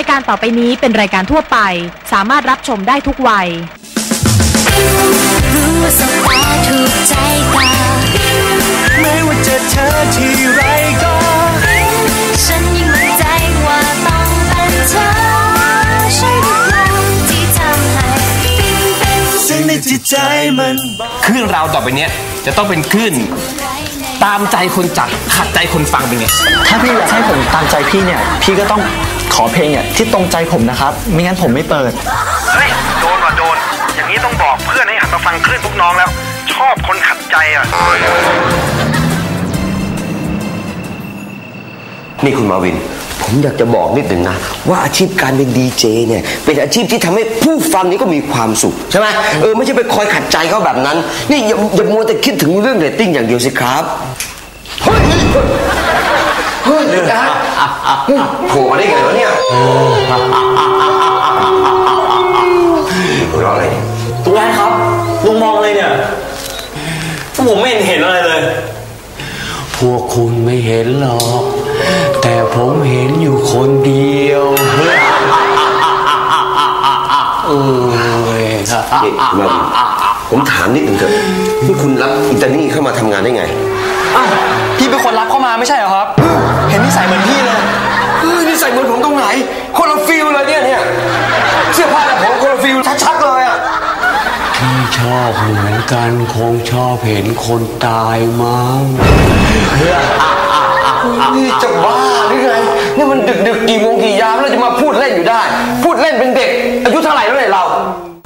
ายการต่อไปนี้เป็นรายการทั่วไป สามารถรับชมได้ทุกวัย รู้ว่าสบตาถูกใจตาไม่ว่าจะเธอที่ไรก็ ฉันยิ่งมั่นใจว่าต้องเป็นเธอใช่หรือเปล่าที่ทำให้ปิ๊งปิ๊งซึ่งในจิตใจมันบอกคลื่นเราต่อไปเนี้ยจะต้องเป็นคลื่น ตามใจคนจัดขัดใจคนฟังเป็นไงถ้าพี่อยากให้ผมตามใจพี่เนี่ย พี่ก็ต้องขอเพลงเนี่ยที่ตรงใจผมนะครับ ไม่งั้นผมไม่เปิด เฮ้ย โดนว่ะโดน อย่างนี้ต้องบอกเพื่อนให้หันมาฟังคลื่นพวกน้องแล้ว ชอบคนขัดใจอะ นี่คุณมาวิน ผมอยากจะบอกนิดหนึ่งนะ ว่าอาชีพการเป็นดีเจเนี่ย เป็นอาชีพที่ทำให้ผู้ฟังนี่ก็มีความสุขใช่ไหมเออไม่ใช่ไปคอยขัดใจเขาแบบนั้น นี่อย่าอย่ามัวแต่คิดถึงเรื่องเรตติ้งอย่างเดียวสิครับเฮ้ยเฮ้ยเฮ้ยนะเฮ้ยโผล่มาได้ไงวะเนี่ยหัวเราะอะไรเนี่ยลุงแอนครับลุงมองเลยเนี่ยผมไม่เห็นเห็นอะไรเลย พวกคุณไม่เห็นหรอกแต่ ผมเห็นอยู่คนเดียวเออนี่คุณมาวินผมถามนิดหนึ่งเถอะนี่คุณรับอิตาลีเข้ามาทำงานได้ไง อ้าว พี่เป็นคนรับเข้ามาไม่ใช่เหรอครับ เห็นนิสัยเหมือนพี่เลยเฮ้ยนี่ใส่เหมือนผมตรงไหน คนละฟิลเลยเนี่ยเนี่ยเสื้อผ้าและผมคนละฟิลชัดๆเลยอะที่ชอบเหมือนกันคงชอบเห็นคนตายมั้ง นี่จะบ้าหรือไงนี่มันดึกดึกกี่โมงกี่ยามแล้วจะมาพูดเล่นอยู่ได้ พูดเล่นเป็นเด็ก อายุเท่าไหร่แล้วเนี่ยเรา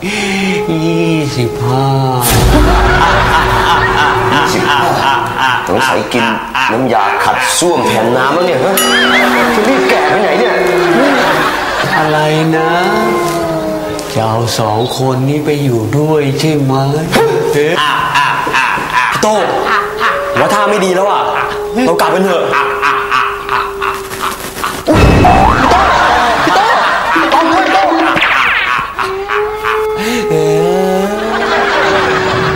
ยี่สิบห้ายี่สิบห้าสงสัยกินน้ำยาขัดส้วมแทนน้ำแล้วเนี่ยฮะจะรีบแก่ไปไหนเนี่ย อะไรนะจะเอาสองคนนี้ไปอยู่ด้วยใช่ไหมเอ๊ะโต้ว่าท่าไม่ดีแล้วอะ เรากลับกันเถอะ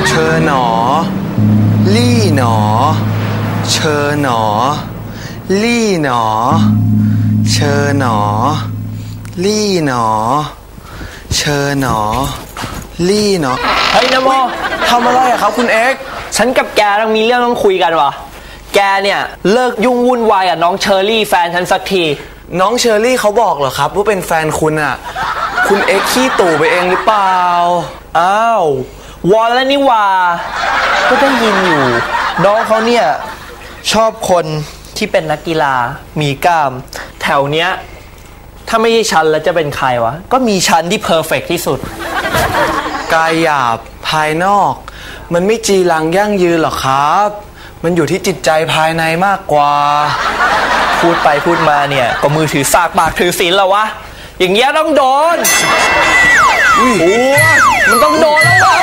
เชอหนอ ลี่หนอ เชอหนอ ลี่หนอ เชอหนอ ลี่หนอ เชอหนอ ลี่หนอ เฮ้ยนโมทำอะไรอะครับคุณเอ็กซ์ฉันกับแกต้องมีเรื่องต้องคุยกันวะ แกเนี่ยเลิกยุ่งวุ่นวายกับน้องเชอรี่แฟนฉันสักที น้องเชอรี่เขาบอกเหรอครับ ว่าเป็นแฟนคุณอะ คุณเอ็กซ์ขี้ตู่ไปเองหรือเปล่า อ้าว วอนแล้วนี่หว่า ก็ได้ยินอยู่ น้องเขาเนี่ย ชอบคนที่เป็นนักกีฬา มีกล้าม แถวเนี้ย ถ้าไม่ใช่ฉันแล้วจะเป็นใครวะ ก็มีฉันที่เพอร์เฟกที่สุด กายหยาบภายนอก มันไม่จีรังยั่งยืนหรอกครับ มันอยู่ที่จิตใจภายในมากกว่า พูดไปพูดมาเนี่ย ก็มือถือสากปากถือศีลแล้ววะ อย่างเงี้ยต้องโดนโอ้มันต้องโดนแล้ววะ